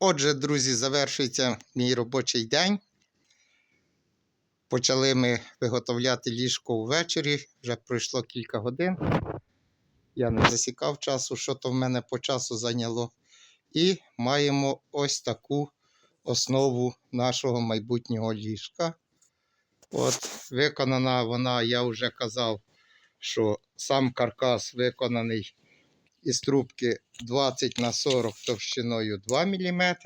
Отже, друзі, завершується мій робочий день. Почали ми виготовляти ліжко ввечері, вже пройшло кілька годин. Я не засікав часу, що то в мене по часу зайняло. І маємо ось таку основу нашого майбутнього ліжка. От, виконана вона, я вже казав, що сам каркас виконаний із трубки 20 на 40 товщиною 2 мм.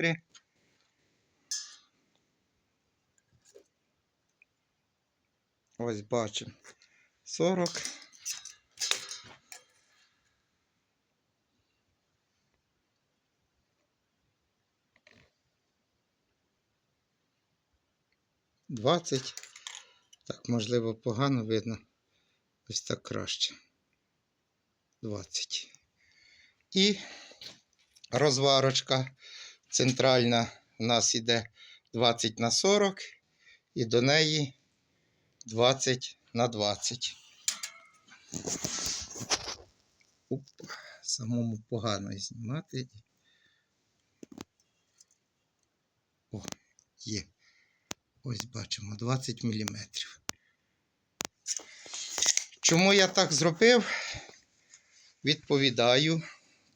Ось бачимо 40. Двадцять. Так, можливо, погано видно. Ось так краще. 20. І розварочка центральна у нас іде 20 на 40 і до неї 20 на 20. Оп, самому погано знімати. О, є. Ось бачимо 20 мм. Чому я так зробив? Відповідаю.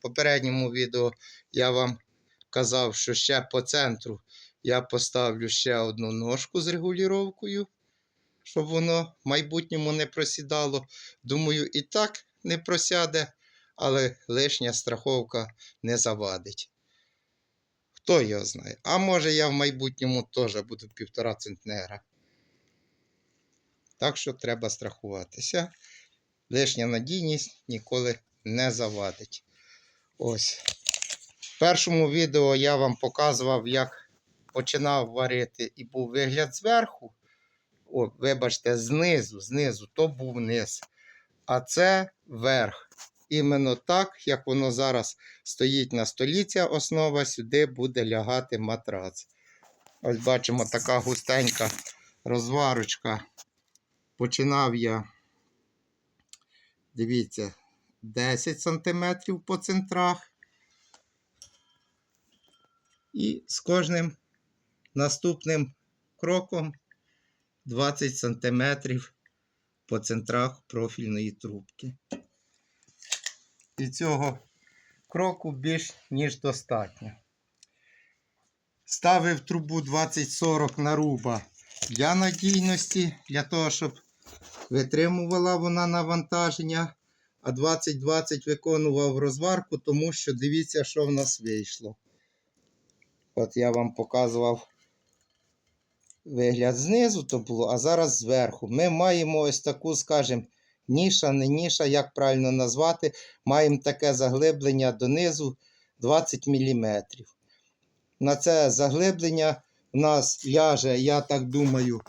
Попередньому відео я вам казав, що ще по центру я поставлю ще одну ножку з регулюванням, щоб воно в майбутньому не просідало. Думаю, і так не просяде, але лишня страховка не завадить. Хто його знає? А може я в майбутньому теж буду півтора центнера. Так що треба страхуватися. Лишня надійність ніколи не завадить. Ось. В першому відео я вам показував, як починав варити і був вигляд зверху. О, вибачте, знизу, знизу, то був низ. А це верх. Іменно так, як воно зараз стоїть на столі, основа, сюди буде лягати матрац. Ось бачимо така густенька розварочка. Починав я, дивіться, 10 см по центрах. І з кожним наступним кроком 20 см по центрах профільної трубки. І цього кроку більш ніж достатньо. Ставив трубу 20-40 наруба для надійності, для того, щоб витримувала вона навантаження, а 20-20 виконував розварку, тому що дивіться, що в нас вийшло. От я вам показував вигляд знизу, то було, а зараз зверху. Ми маємо ось таку, скажімо, ніша, не ніша, як правильно назвати, маємо таке заглиблення донизу 20 мм. На це заглиблення у нас ляже, я так думаю,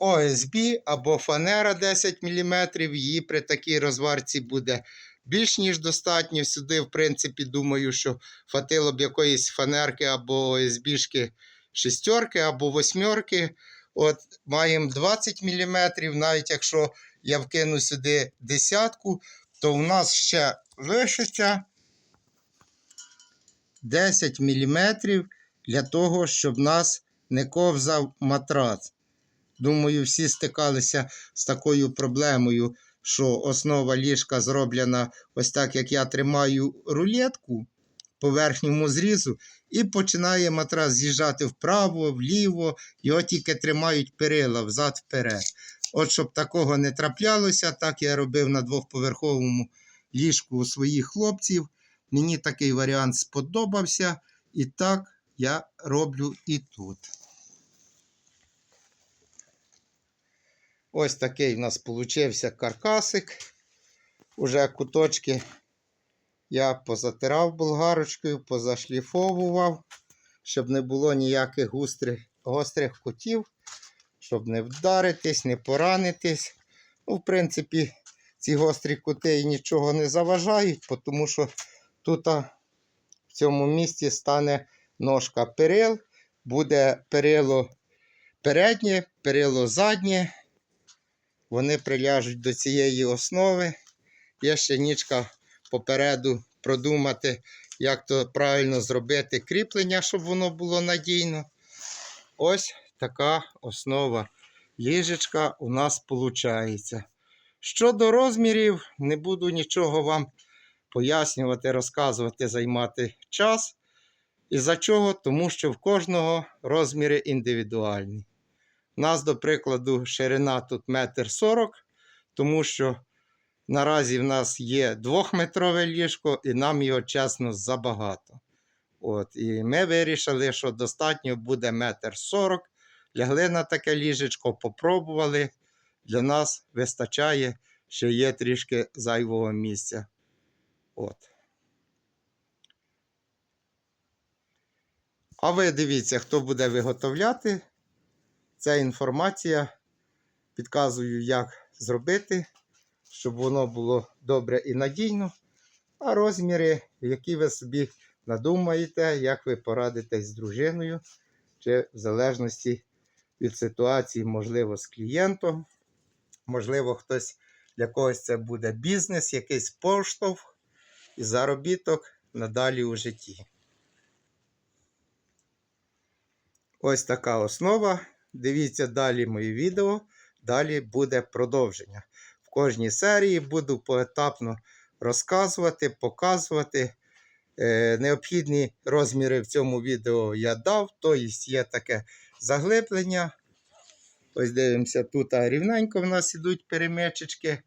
ОСБ або фанера 10 мм. Її при такій розварці буде більш ніж достатньо. Сюди, в принципі, думаю, що хватило б якоїсь фанерки або ОСБшки шестерки або восьмерки. От маємо 20 мм, навіть якщо я вкину сюди десятку, то у нас ще лишиться 10 мм для того, щоб нас не ковзав матрац. Думаю, всі стикалися з такою проблемою, що основа ліжка зроблена ось так, як я тримаю рулетку по верхньому зрізу, і починає матрас з'їжджати вправо, вліво, його тільки тримають перила взад-вперед. От щоб такого не траплялося, так я робив на двохповерховому ліжку у своїх хлопців. Мені такий варіант сподобався, і так я роблю і тут. Ось такий в нас получився каркасик. Уже куточки я позатирав болгарочкою, позашліфовував, щоб не було ніяких гострих, гострих кутів, щоб не вдаритись, не поранитись. Ну, в принципі, ці гострі кути і нічого не заважають, тому що тут в цьому місці стане ножка перил, буде перило переднє, перило заднє. Вони приляжуть до цієї основи. Є ще нічка попереду продумати, як то правильно зробити кріплення, щоб воно було надійно. Ось така основа ліжечка у нас виходить. Щодо розмірів, не буду нічого вам пояснювати, розказувати, займати час. І за чого? Тому що в кожного розміри індивідуальні. У нас, до прикладу, ширина тут метр сорок, тому що наразі в нас є двохметрове ліжко, і нам його чесно забагато. От, і ми вирішили, що достатньо буде метр сорок. Лягли на таке ліжечко, попробували. Для нас вистачає, ще є трішки зайвого місця. От. А ви дивіться, хто буде виготовляти. Ця інформація підказую, як зробити, щоб воно було добре і надійно. А розміри, які ви собі надумаєте, як ви порадитесь з дружиною, чи в залежності від ситуації, можливо, з клієнтом, можливо, хтось для когось це буде бізнес, якийсь поштовх і заробіток надалі у житті. Ось така основа. Дивіться далі мої відео. Далі буде продовження. В кожній серії буду поетапно розказувати, показувати. Е, необхідні розміри в цьому відео я дав, тобто є таке заглиблення. Ось дивимося, тут рівненько в нас ідуть перемичечки,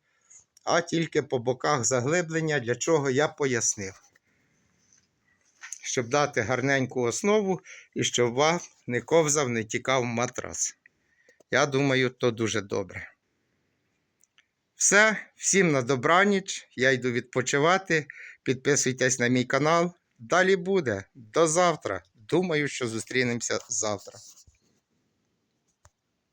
а тільки по боках заглиблення, для чого я пояснив. Щоб дати гарненьку основу і щоб вам не ковзав, не тікав матрас. Я думаю, то дуже добре. Все, всім на добраніч. Я йду відпочивати. Підписуйтесь на мій канал. Далі буде. До завтра. Думаю, що зустрінемося завтра.